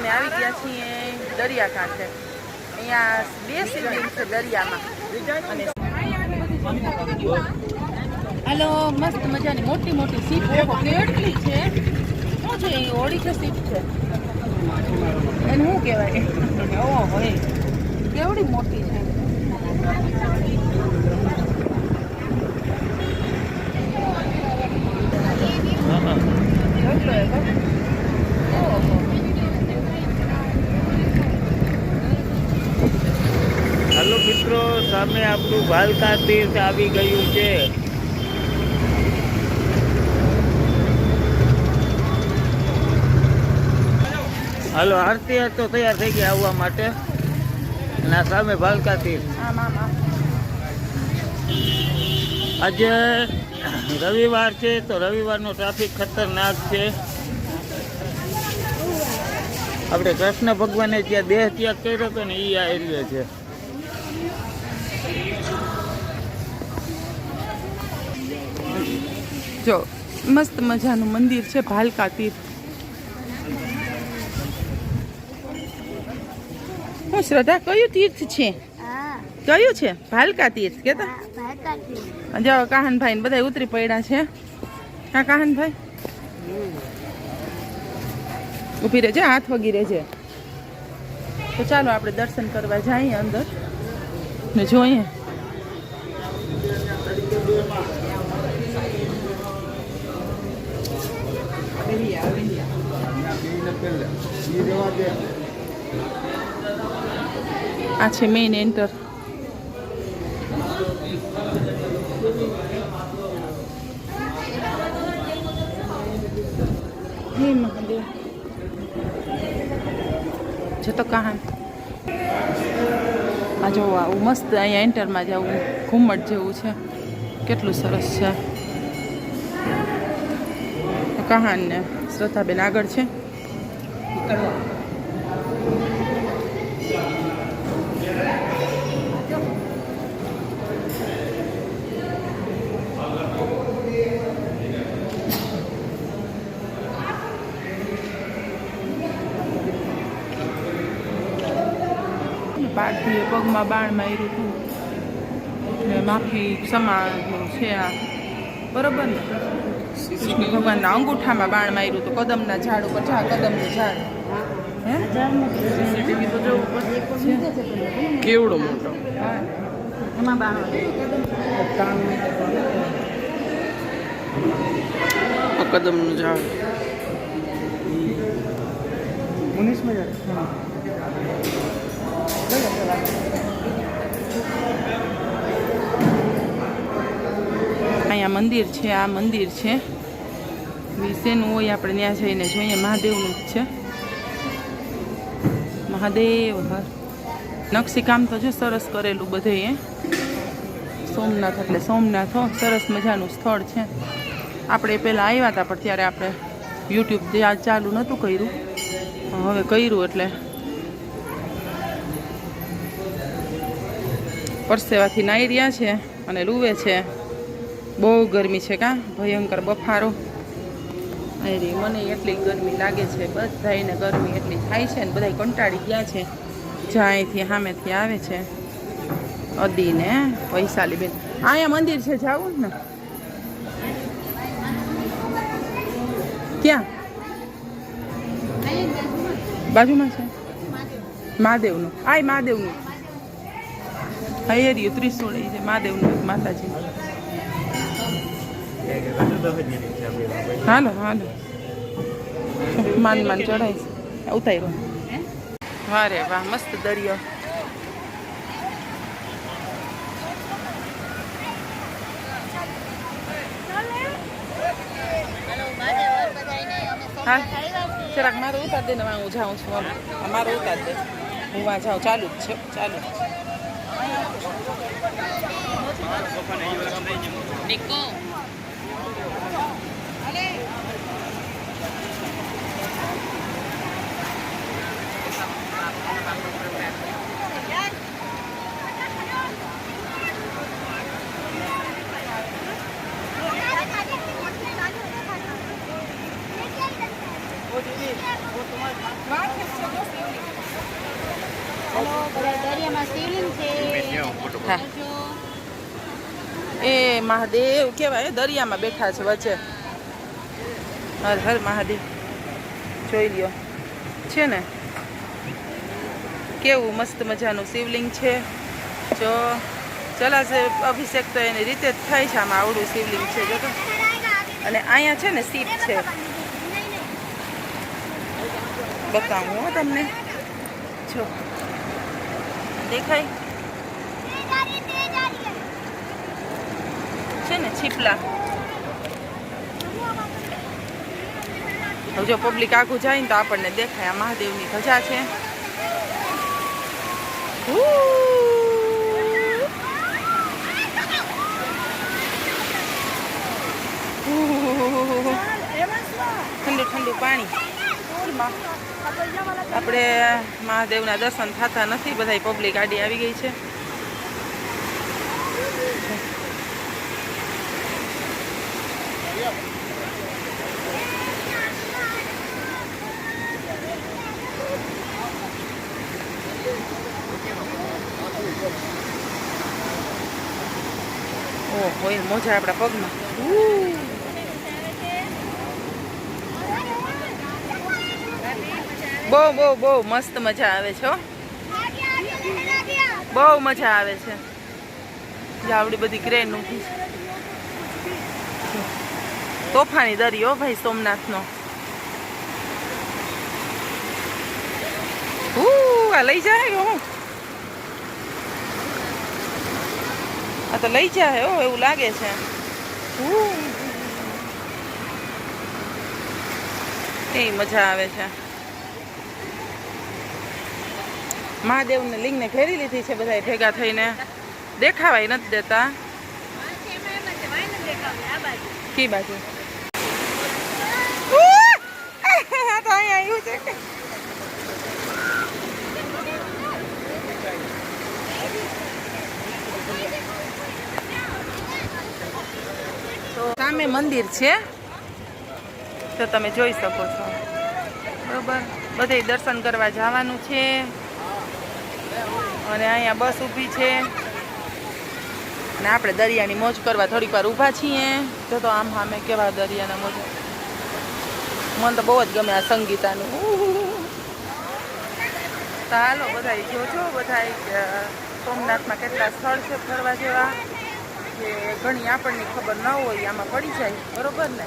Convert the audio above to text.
અમે આવી ગયા છીએ દરિયાકાંઠે. અહીંયા બે શિવલિંગ છે દરિયામાં. હાલો મસ્ત મજાની મોટી મોટી સીપ કેટલી છે. શું છે એ? ઓળી છે સીપ છે. એને શું કહેવાય? ઓહો હોય કેવડી મોટી છે. જોઈ લો એક વાર. ઓહો હાલો મિત્રો સામે આપણું ભાલકા તીર્થ આવી ગયું છે. હાલો આરતી તો તૈયાર થઈ ગયા આવવા માટે. અને આ સામે ભાલકા તીર્થ આજે રવિવાર છે તો રવિવારનો ટ્રાફિક ખતરનાક છે. આપણે કૃષ્ણ ભગવાને ત્યાં દેહ ત્યાગ કર્યો હતો ને એ આ એરિયા છે. જો મસ્ત મજાનું મંદિર છે ભાલકા તીર્થ. હું શ્રદ્ધા કયું તીર્થ છે? કયું છે? ભાલકા તીર્થ કેતા? જાઓ જો કાહનભાઈ ને બધા ઉતરી પડ્યા છે. હા કાહનભાઈ? ઊભી રહેજે હાથ વગી રહેજે. તો ચાલો આપણે દર્શન કરવા જઈએ અંદર. ને જોઈએ આ છે મેઇન એન્ટર હે મહાદેવ છે તો કહાન આ જો આવું મસ્ત અહીંયા એન્ટરમાં જ આવું ઘુમ્મટ જેવું છે કેટલું સરસ છે કહાન ને શ્રદ્ધાબેન આગળ છે. પાર્થીએ પગમાં બાણ માર્યું હતું. ને માફી ક્ષમા છે આ. બરોબર ને? કૃષ્ણ ભગવાનના અંગૂઠામાં બાણ માર્યું તો કદમના ઝાડ ઉપર જા કદમનું ઝાડ. કેવડો મોટો? કદમનું ઝાડ. અહીંયા મંદિર છે આ મંદિર છે. વિશેનું હોય, આપણે ત્યાં જઈને જોઈએ. મહાદેવનું જ છે. મહાદેવ હર નકશીકામ તો જો સરસ કરેલું બધે એ સોમનાથ, એટલે સોમનાથ, હો. સરસ મજાનું સ્થળ છે. આપણે પહેલાં આવ્યા હતા, પણ ત્યારે આપણે યુટ્યુબ ચાલુ નહોતું કર્યું. હવે કર્યું એટલે. પરસેવાથી નાહી રહ્યા છે અને લૂવે છે. બહુ ગરમી છે, કાં? ભયંકર બફારો. અરે મને એટલી ગરમી લાગે છે બધાને ગરમી એટલી થાય છે ને બધા કંટાળી ગયા છે. જ્યાં અહીંથી સામેથી આવે છે અદીને વૈશાલી બેન અહીંયા મંદિર છે જાવું ને. ક્યાં? બાજુમાં છે? મહાદેવનું. આય મહાદેવનું. હૈયરિયું ત્રિશુળ છે, મહાદેવનું માતાજી. હાલો હાલો માન માન ચડાઈશ ઉતાર્યો વારે વાહ મસ્ત દરિયો હા જરાક મારે ઉતાર દે ને વાં હું જાઉં છું હવે. આ મારે ઉતાર દે હું વાં જાઉં ચાલુ જ છે ચાલુ જ છે. નિકો હેલો બધા દરિયામાં શિવલિંગ છે હા એ મહાદેવ કેવાય દરિયામાં બેઠા છે વચ્ચે. હર હર મહાદેવ. જોઈ લ્યો. છે ને? કેવું મસ્ત મજાનું શિવલિંગ છે. જો ચલાશે અભિષેક તો એની રીતે જ થાય છે આમાં આવડું શિવલિંગ છે જો અને અહીંયા છે ને સીટ છે. બતાવું હો તમને. જો. દેખાય? છે ને છીપલા. હવે જો પબ્લિક આખું જાય ને તો આપણને દેખાય આ મહાદેવની ધજા છે. ઠંડુ ઠંડુ પાણી. આપણે મહાદેવના દર્શન થતા નથી બધા પબ્લિક ગાડી આવી ગઈ છે. ઓહો મોજા આપણા પગમાં. બહુ બહુ બહુ મસ્ત મજા આવે છે બહુ મજા આવે છે. આવડી બધી ક્રેન ઊભી છે. તોફાની દરિયો ભાઈ સોમનાથનો. આ લઈ જાય હું. આ તો લઈ જાય હો, એવું લાગે છે. એ મજા આવે છે. મહાદેવને લિંગને ઘેરી લીધી છે બધા ભેગા થઈને. દેખાવાય નથી દેતા. કી બાજુ? સામે મંદિર છે. તો તમે જોઈ શકો છો. બરોબર? બધે દર્શન કરવા જવાનું છે. અને અહીંયા બસ ઊભી છે. અને આપણે દરિયાની મોજ કરવા થોડીક વાર ઊભા છીએ. જો તો આમ સામે કેવા દરિયાના મોજ. મને તો બહુ જ ગમે આ સંગીતાનું. ચાલો બધા જોજો બધા સોમનાથમાં કેટલા સ્થળ છે ફરવા જેવા? કે ઘણી આપણને ખબર ન હોય, આમાં પડી જાય. બરોબર ને?